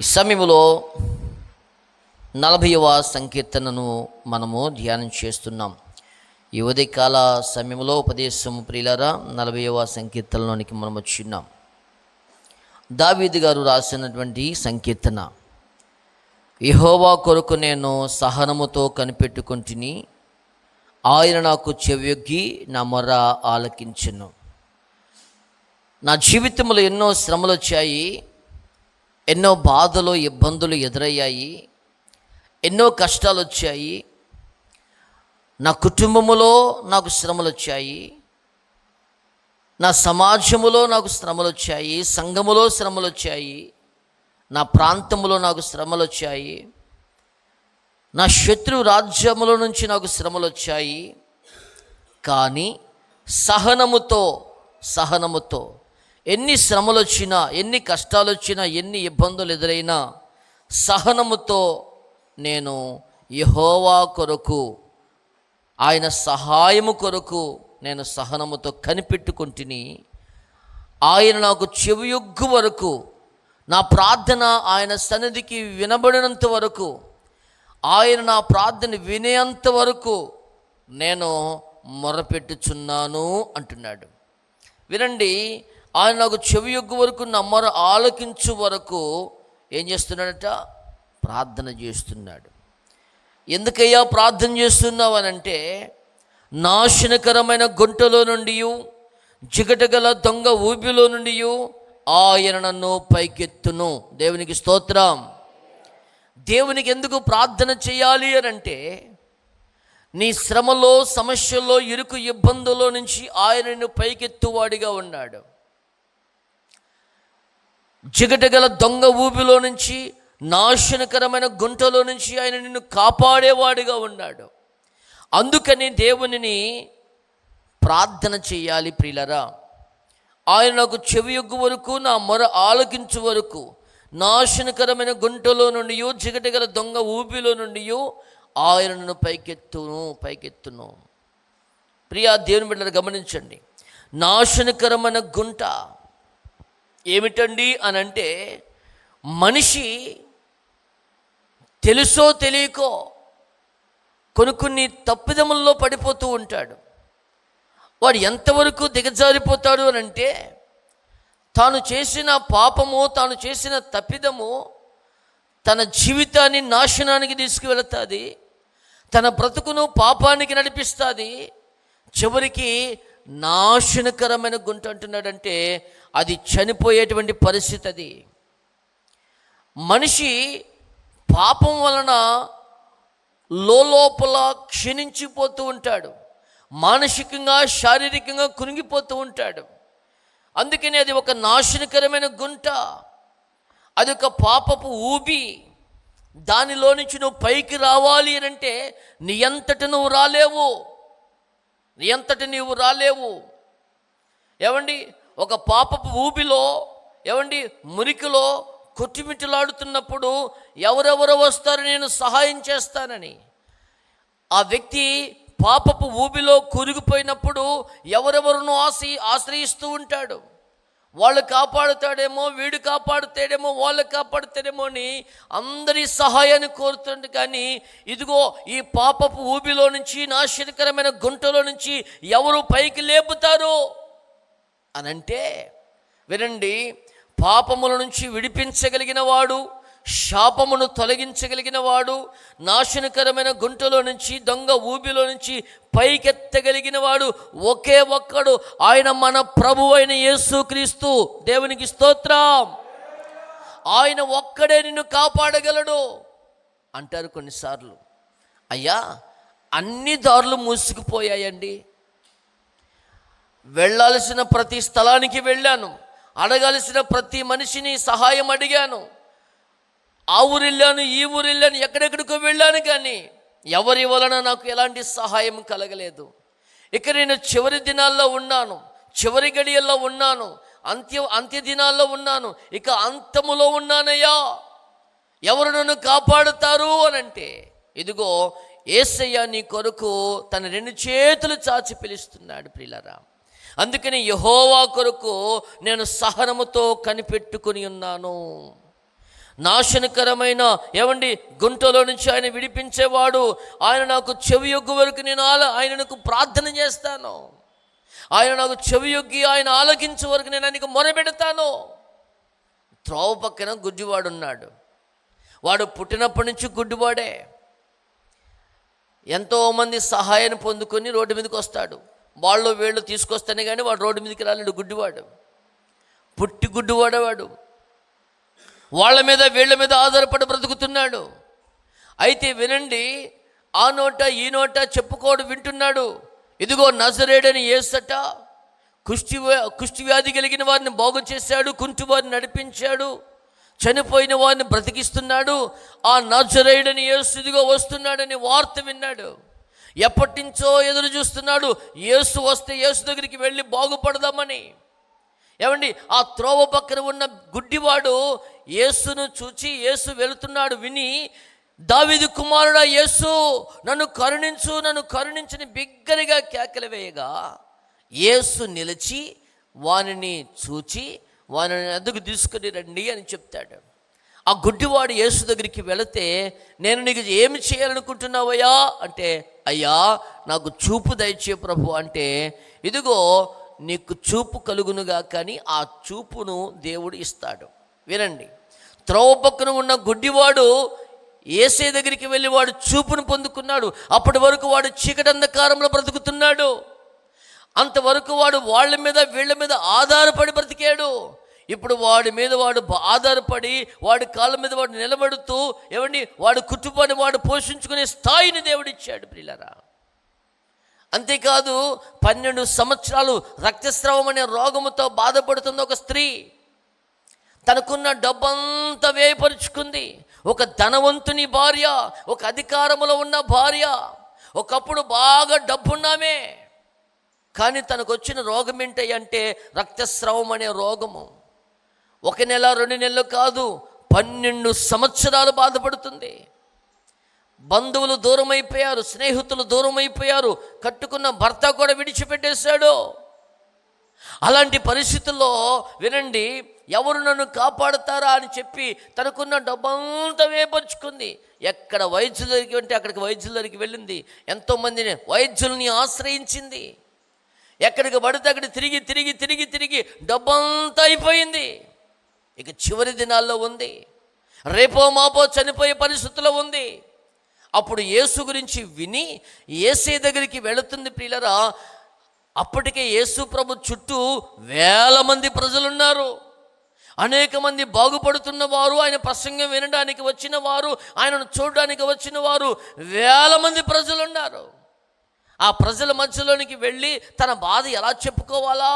ఈ సమయంలో నలభైవ సంకీర్తనను మనము ధ్యానం చేస్తున్నాం. ఈ ఉదయకాల సమయంలో ఉపదేశం ప్రియులరా నలభైవ సంకీర్తనలోనికి మనం వచ్చిన్నాం దావీదు గారు రాసినటువంటి సంకీర్తన యహోవా కొరకు నేను సహనముతో కనిపెట్టుకుంటుని ఆయన నాకు చెవియొగ్గి నా మొర ఆలకించను. నా జీవితంలో ఎన్నో శ్రమలు వచ్చాయి ఎన్నో బాధలు ఇబ్బందులు ఎదురయ్యాయి. ఎన్నో కష్టాలు వచ్చాయి. నా కుటుంబములో నాకు శ్రమలు వచ్చాయి. నా సమాజములో నాకు శ్రమలు వచ్చాయి. సంఘములో శ్రమలు వచ్చాయి. నా ప్రాంతంలో నాకు శ్రమలు వచ్చాయి. నా శత్రు రాజ్యముల నుంచి నాకు శ్రమలు వచ్చాయి. కానీ సహనముతో సహనముతో ఎన్ని శ్రమలు వచ్చినా ఎన్ని కష్టాలు వచ్చినా ఎన్ని ఇబ్బందులు ఎదురైనా సహనముతో నేను యహోవా కొరకు ఆయన సహాయము కొరకు నేను సహనముతో కనిపెట్టుకుంటుని ఆయన నాకు చెవియొగ్గు వరకు నా ప్రార్థన ఆయన సన్నిధికి వినబడినంత వరకు ఆయన నా ప్రార్థన వినేంత వరకు నేను మొరపెట్టుచున్నాను అంటున్నాడు. వినండి ఆయన నాకు చెవి యొక్క వరకు నా ఆలకించు వరకు ఏం చేస్తున్నాడట? ప్రార్థన చేస్తున్నాడు. ఎందుకయ్యా ప్రార్థన చేస్తున్నావు అనంటే నాశనకరమైన గుంటలో నుండి జిగటగల దొంగ ఊపిలో నుండి ఆయన నన్ను పైకెత్తును. దేవునికి స్తోత్రం. దేవునికి ఎందుకు ప్రార్థన చేయాలి అని అంటే నీ శ్రమలో సమస్యల్లో ఇరుకు ఇబ్బందులో నుంచి ఆయన నిన్ను పైకెత్తువాడిగా ఉన్నాడు. జిగటగల దొంగ ఊబిలో నుంచి నాశనకరమైన గుంటలో నుంచి ఆయన నిన్ను కాపాడేవాడిగా ఉన్నాడు. అందుకని దేవునిని ప్రార్థన చేయాలి ప్రియులరా. ఆయన నాకు చెవియొగ్గు వరకు నా మొర ఆలకించు వరకు నాశనకరమైన గుంటలో నుండి జిగటగల దొంగ ఊపిలో నుండి ఆయనను పైకెత్తును పైకెత్తును. ప్రియా దేవుని బిడ్డలు గమనించండి. నాశనకరమైన గుంట ఏమిటండి అని అంటే మనిషి తెలుసో తెలియకో కొన్ని కొన్ని తప్పిదముల్లో పడిపోతూ ఉంటాడు. వాడు ఎంతవరకు దిగజారిపోతాడు అని అంటే తాను చేసిన పాపము తాను చేసిన తప్పిదము తన జీవితాన్ని నాశనానికి తీసుకువెళుతుంది. తన బ్రతుకును పాపానికి నడిపిస్తుంది. చివరికి నాశనకరమైన గుంట అంటున్నాడంటే అది చనిపోయేటువంటి పరిస్థితి అది. మనిషి పాపం వలన లోపల క్షీణించిపోతూ ఉంటాడు. మానసికంగా శారీరకంగా కునిగిపోతూ ఉంటాడు. అందుకని అది ఒక నాశనకరమైన గుంట. అది ఒక పాపపు ఊబి. దానిలో నుంచి నువ్వు పైకి రావాలి అని అంటే నీ అంతట నువ్వు రాలేవు. నీ అంతటి నీవు రాలేవు. ఏమండి ఒక పాపపు ఊబిలో ఏమండి మురికిలో కొట్టిమిటిలాడుతున్నప్పుడు ఎవరెవరు వస్తారు నేను సహాయం చేస్తానని. ఆ వ్యక్తి పాపపు ఊబిలో కూరుకుపోయినప్పుడు ఎవరెవరినో ఆశి ఆశ్రయిస్తూ ఉంటాడు. వాళ్ళు కాపాడుతాడేమో వీడు కాపాడుతాడేమో వాళ్ళు కాపాడుతాడేమో అని అందరి సహాయాన్ని కోరుతుంది కానీ ఇదిగో ఈ పాపపు ఊబిలో నుంచి నాశనకరమైన గుంటలో నుంచి ఎవరు పైకి లేపుతారు? అనంటే వినండి పాపముల నుంచి విడిపించగలిగిన వాడు శాపమును తొలగించగలిగిన వాడు నాశనకరమైన గుంటలో నుంచి దొంగ ఊబిలో నుంచి పైకెత్తగలిగిన వాడు ఒకే ఒక్కడు. ఆయన మన ప్రభు అయిన యేసుక్రీస్తు దేవునికి స్తోత్రం. ఆయన ఒక్కడే నిన్ను కాపాడగలడు. అంటారు కొన్నిసార్లు. అయ్యా అన్ని దారులు మూసుకుపోయాయండి. వెళ్ళాల్సిన ప్రతి స్థలానికి వెళ్ళాను. అడగాల్సిన ప్రతి మనిషిని సహాయం అడిగాను. ఆ ఊరు వెళ్ళాను ఈ ఊరు వెళ్ళాను ఎక్కడెక్కడికో వెళ్ళాను కానీ ఎవరి వలన నాకు ఎలాంటి సహాయం కలగలేదు. ఇక నేను చివరి దినాల్లో ఉన్నాను చివరి గడియల్లో ఉన్నాను అంత్య అంత్య దినాల్లో ఉన్నాను ఇక అంతములో ఉన్నానయ్యా. ఎవరు నన్ను కాపాడుతారు అనంటే ఇదిగో ఏసయ్య నీ కొరకు తన రెండు చేతులు చాచి పిలుస్తున్నాడు ప్రిలరా. అందుకని యహోవా కొరకు నేను సహనముతో కనిపెట్టుకుని ఉన్నాను. నాశనకరమైన ఏమండి? గుంటలో నుంచి ఆయన విడిపించేవాడు. ఆయన నాకు చెవి యొగ్గు వరకు నేను ఆల ఆయనకు ప్రార్థన చేస్తాను. ఆయన నాకు చెవి యొగ్గి ఆయన ఆలకించే వరకు నేను ఆయనకు మొరబెడతాను త్రోవ పక్కన గుడ్డివాడున్నాడు. వాడు పుట్టినప్పటి నుంచి గుడ్డివాడే. ఎంతోమంది సహాయాన్ని పొందుకొని రోడ్డు మీదకి వస్తాడు. వాళ్ళు వీళ్ళు తీసుకొస్తేనే కానీ వాడు రోడ్డు మీదకి రాలేడు గుడ్డివాడు. పుట్టి గుడ్డివాడేవాడు. వాళ్ళ మీద వీళ్ళ మీద ఆధారపడి బ్రతుకుతున్నాడు. అయితే వినండి ఆ నోట ఈ నోట చెప్పుకోడు వింటున్నాడు. ఇదిగో నజరేడని ఏసట కుష్టి కుష్టి వ్యాధి కలిగిన వారిని బాగు చేశాడు కుంటి వారిని నడిపించాడు చనిపోయిన వారిని బ్రతికిస్తున్నాడు. ఆ నజరేయుడని యేసు ఇదిగో వస్తున్నాడని వార్త విన్నాడు. ఎప్పటి నుంచో ఎదురు చూస్తున్నాడు ఏసు వస్తే యేసు దగ్గరికి వెళ్ళి బాగుపడదామని. ఏమండి ఆ త్రోవ పక్కన ఉన్న గుడ్డివాడు యేసును చూచి యేసు వెళుతున్నాడు విని దావిది కుమారుడా యేసు నన్ను కరుణించు నన్ను కరుణించని బిగ్గరగా కేకలు వేయగా యేసు నిలిచి వానిని చూచి వానిని ఎందుకు తీసుకుని రండి అని చెప్తాడు. ఆ గుడ్డివాడు యేసు దగ్గరికి వెళితే నేను నీకు ఏమి చేయాలనుకుంటున్నావయ్యా? అంటే అయ్యా నాకు చూపు దయచే ప్రభు. అంటే ఇదిగో నీకు చూపు కలుగునుగా కానీ ఆ చూపును దేవుడు ఇస్తాడు. వినండి. త్రోవ పక్కన ఉన్న గుడ్డివాడు ఏసే దగ్గరికి వెళ్ళి వాడు చూపును పొందుకున్నాడు. అప్పటి వరకు వాడు చీకటి అంధకారంలో బ్రతుకుతున్నాడు. అంతవరకు వాడు వాళ్ళ మీద వీళ్ళ మీద ఆధారపడి బ్రతికాడు. ఇప్పుడు వాడి మీద వాడు ఆధారపడి వాడి కాళ్ళ మీద వాడు నిలబడుతూ ఏమండి? వాడు కుటుంబాన్ని వాడు పోషించుకునే స్థాయిని దేవుడిచ్చాడు పిల్లరా అంతేకాదు పన్నెండు సంవత్సరాలు రక్తస్రావం అనే రోగముతో బాధపడుతున్న ఒక స్త్రీ తనకున్న డబ్బంతా వేయపరుచుకుంది ఒక ధనవంతుని భార్య ఒక అధికారములో ఉన్న భార్య ఒకప్పుడు బాగా డబ్బున్నామే. కానీ తనకు వచ్చిన రోగం ఏంటి అంటే రక్తస్రావం అనే రోగము. ఒక నెల రెండు నెలలు కాదు పన్నెండు సంవత్సరాలు బాధపడుతుంది. బంధువులు దూరం అయిపోయారు స్నేహితులు దూరం అయిపోయారు కట్టుకున్న భర్త కూడా విడిచిపెట్టేశాడు. అలాంటి పరిస్థితుల్లో వినండి ఎవరు నన్ను కాపాడుతారా అని చెప్పి తనకున్న డబ్బంతా వేపరుచుకుంది. ఎక్కడ వైద్యుల దగ్గరికి ఉంటే అక్కడికి వైద్యుల దగ్గరికి వెళ్ళింది. ఎంతోమందిని వైద్యుల్ని ఆశ్రయించింది. ఎక్కడికి పడితే అక్కడ తిరిగి తిరిగి తిరిగి తిరిగి డబ్బంతా అయిపోయింది. ఇక చివరి దినాల్లో ఉంది. రేపో మాపో చనిపోయే పరిస్థితిలో ఉంది. అప్పుడు యేసు గురించి విని ఏసే దగ్గరికి వెళుతుంది ప్రియులరా అప్పటికే యేసు ప్రభు చుట్టూ వేల మంది ప్రజలున్నారు. అనేక మంది బాగుపడుతున్న వారు ఆయన ప్రసంగం వినడానికి వచ్చిన వారు ఆయనను చూడడానికి వచ్చిన వారు వేల మంది ప్రజలు ఉన్నారు ఆ ప్రజల మధ్యలోనికి వెళ్ళి తన బాధ ఎలా చెప్పుకోవాలా?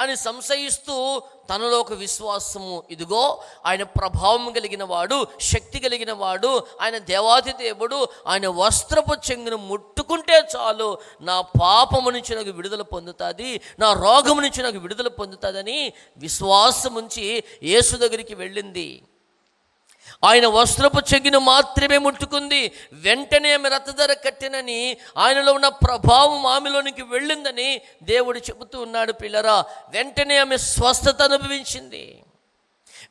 అని సంశయిస్తూ తనలో ఒక విశ్వాసము. ఇదిగో ఆయన ప్రభావం కలిగిన వాడు శక్తి కలిగిన వాడు ఆయన దేవాది దేవుడు ఆయన వస్త్రపు చెంగును ముట్టుకుంటే చాలు నా పాపము నుంచి నాకు విడుదల పొందుతుంది నా రోగము నుంచి నాకు విడుదల పొందుతుందని విశ్వాసం ఉంచి యేసు దగ్గరికి వెళ్ళింది. ఆయన వస్త్రపు చెగిన మాత్రమే ముట్టుకుంది. వెంటనే ఆమె రథధర కట్టినని ఆయనలో ఉన్న ప్రభావం ఆమెలోనికి వెళ్ళిందని దేవుడు చెబుతూ ఉన్నాడు పిల్లరా. వెంటనే ఆమె స్వస్థత అనుభవించింది.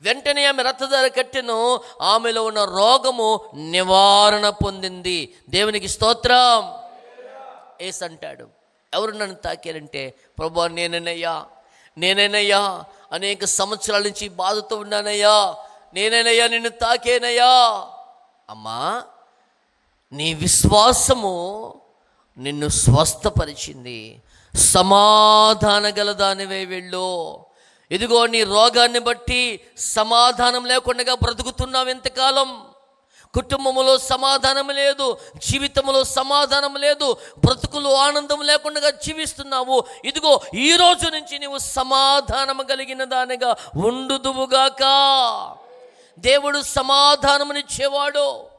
వెంటనే ఆమె రథధర కట్టెను ఆమెలో ఉన్న రోగము నివారణ పొందింది. దేవునికి స్తోత్రం. ఏస్ అంటాడు ఎవరు నన్ను తాకారంటే ప్రభా నేనేనయ్యా నేనేనయ్యా అనేక సంవత్సరాల నుంచి బాధతో ఉన్నానయ్యా. నేనేనయ్యా నిన్ను తాకేనయ్యా. అమ్మా నీ విశ్వాసము నిన్ను స్వస్థపరిచింది. సమాధాన గలదానివే వెళ్ళు. ఇదిగో నీ రోగాన్ని బట్టి సమాధానం లేకుండా బ్రతుకుతున్నావు ఎంతకాలం కుటుంబములో సమాధానం లేదు జీవితంలో సమాధానం లేదు బ్రతుకులు ఆనందం లేకుండా జీవిస్తున్నావు. ఇదిగో ఈ రోజు నుంచి నీవు సమాధానం కలిగిన దానిగా ఉండుదువుగాక. దేవుడు సమాధానమునిచ్చేవాడో.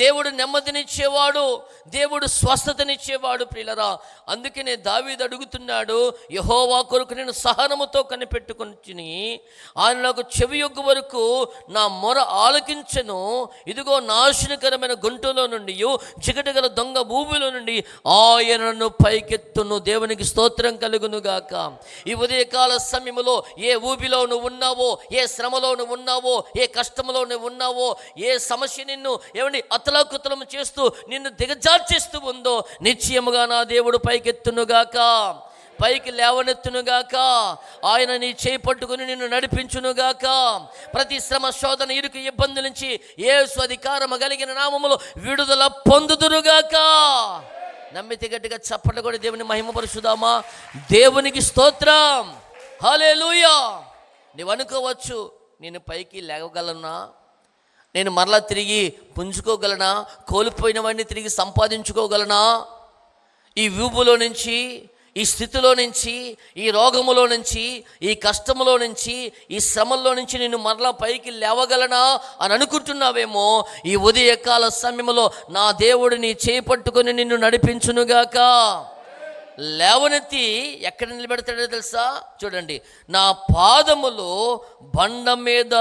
దేవుడు నెమ్మదినిచ్చేవాడు దేవుడు స్వస్థతనిచ్చేవాడు ప్రియులరా. అందుకనే దావీదు అడుగుతున్నాడు యహోవా కొరకు నేను సహనముతో కనిపెట్టుకుని ఆయన నాకు చెవి యొక్క వరకు నా మొర ఆలకించను. ఇదిగో నాశనకరమైన గుంటలో నుండి చికటగల దొంగ భూమిలో నుండి ఆయనను పైకెత్తును. దేవునికి స్తోత్రం కలుగును గాక ఈ ఉదయకాల సమయంలో ఏ ఊబిలో నువ్వు ఉన్నావో ఏ శ్రమలో నువ్వు ఉన్నావో ఏ కష్టంలో నువ్వు ఉన్నావో ఏ సమస్య నిన్ను ఏమండి అతలాకుతలం చేస్తూ నిన్ను దిగజార్చేస్తూ ఉందో నిశ్చయముగా నా దేవుడు పైకెత్తునుగాక. పైకి లేవనెత్తునుగాక. ఆయన నీ చేయి పట్టుకుని నిన్ను నడిపించునుగాక. ప్రతి శ్రమ శోధన ఇరుకు ఇబ్బంది నుంచి ఏసు అధికారము కలిగిన నామములో విడుదల పొందుదురుగాక. నమ్మితే గట్టిగా చప్పట్లు కూడా దేవుని మహిమపరుచుదామా దేవునికి స్తోత్రం. హలే లూయా నువ్వు అనుకోవచ్చు నేను పైకి లేవగలనా? నేను మరలా తిరిగి పుంజుకోగలనా? కోల్పోయినవన్నీ తిరిగి సంపాదించుకోగలనా? ఈ వ్యూబులో నుంచి ఈ స్థితిలో నుంచి ఈ రోగములో నుంచి ఈ కష్టములో నుంచి ఈ శ్రమల్లో నుంచి నేను మరలా పైకి లేవగలనా అని అనుకుంటున్నావేమో ఈ ఉదయకాల సమయంలో నా దేవుడిని చేపట్టుకొని నిన్ను నడిపించునుగాక. లేవనెత్తి ఎక్కడ నిలబెడతాడో తెలుసా? చూడండి నా పాదములు బండ మీద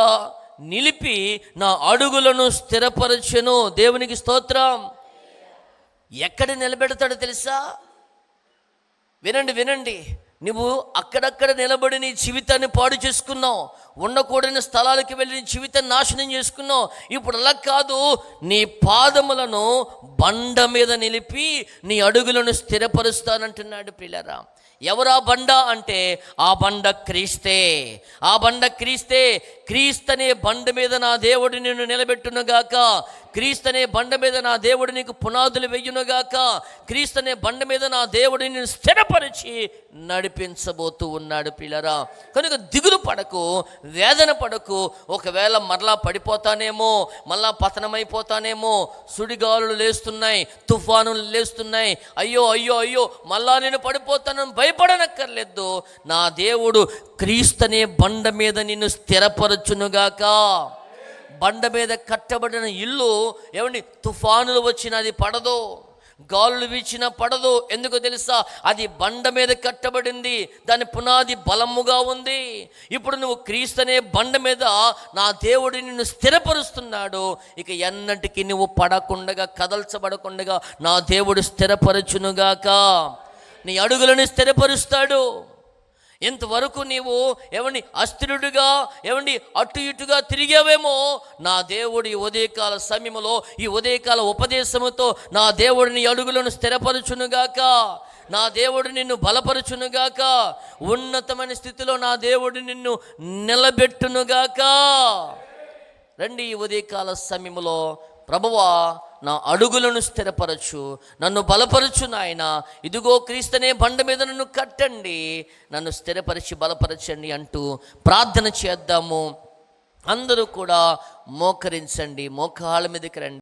నిలిపి నా అడుగులను స్థిరపరచెను. దేవునికి స్తోత్రం. ఎక్కడ నిలబెడతాడో తెలుసా? వినండి వినండి. నువ్వు అక్కడక్కడ నిలబడి నీ జీవితాన్ని పాడు చేసుకున్నావు. ఉండకూడని స్థలాలకి వెళ్ళి నీ జీవితాన్ని నాశనం చేసుకున్నావు. ఇప్పుడు అలా కాదు. నీ పాదములను బండ మీద నిలిపి నీ అడుగులను స్థిరపరుస్తానంటున్నాడు పిల్లరా ఎవరా బండ అంటే ఆ బండ క్రీస్తే. ఆ బండ క్రీస్తే క్రీస్తనే బండ మీద నా దేవుడు నిన్ను నిలబెట్టునుగాక. క్రీస్తనే బండ మీద నా దేవుడు నీకు పునాదులు వెయ్యునుగాక క్రీస్తనే బండ మీద నా దేవుడు నేను స్థిరపరిచి నడిపించబోతూ ఉన్నాడు పిల్లరా. కనుక దిగులు పడకు వేదన పడకు. ఒకవేళ మరలా పడిపోతానేమో మళ్ళా పతనమైపోతానేమో సుడిగాలులు లేస్తున్నాయి తుఫానులు లేస్తున్నాయి. అయ్యో అయ్యో అయ్యో మళ్ళా నేను పడిపోతానని భయపడనక్కర్లేదు. నా దేవుడు క్రీస్తనే బండ మీద నిన్ను స్థిరపరచునుగాక. బండ మీద కట్టబడిన ఇల్లు ఏమండి? తుఫానులు వచ్చినా అది పడదు గాలులు వీచిన పడదు. ఎందుకు తెలుసా? అది బండ మీద కట్టబడింది దాని పునాది బలముగా ఉంది. ఇప్పుడు నువ్వు క్రీస్తునే బండ మీద నా దేవుడు నిన్ను స్థిరపరుస్తున్నాడు. ఇక ఎన్నటికి నువ్వు పడకుండగా కదల్చబడకుండగా నా దేవుడు స్థిరపరచునుగాక. నీ అడుగులను స్థిరపరుస్తాడు. ఇంతవరకు నీవు ఏమండి అస్థిరుడిగా ఏమండి అటు ఇటుగా తిరిగావేమో నా దేవుడి ఈ ఉదయకాల సమయంలో ఈ ఉదయకాల ఉపదేశముతో నా దేవుడిని అడుగులను స్థిరపరచునుగాక. నా దేవుడు నిన్ను బలపరచునుగాక. ఉన్నతమైన స్థితిలో నా దేవుడు నిన్ను నిలబెట్టునుగాక. రండి ఈ ఉదయకాల సమయంలో ప్రభువా నా అడుగులను స్థిరపరచు నన్ను బలపరచు నాయన. ఇదిగో క్రీస్తునే బండ మీద నన్ను కట్టండి నన్ను స్థిరపరిచి బలపరచండి అంటూ ప్రార్థన చేద్దాము. అందరూ కూడా మోకరించండి మోకాళ్ళ మీదకి రండి.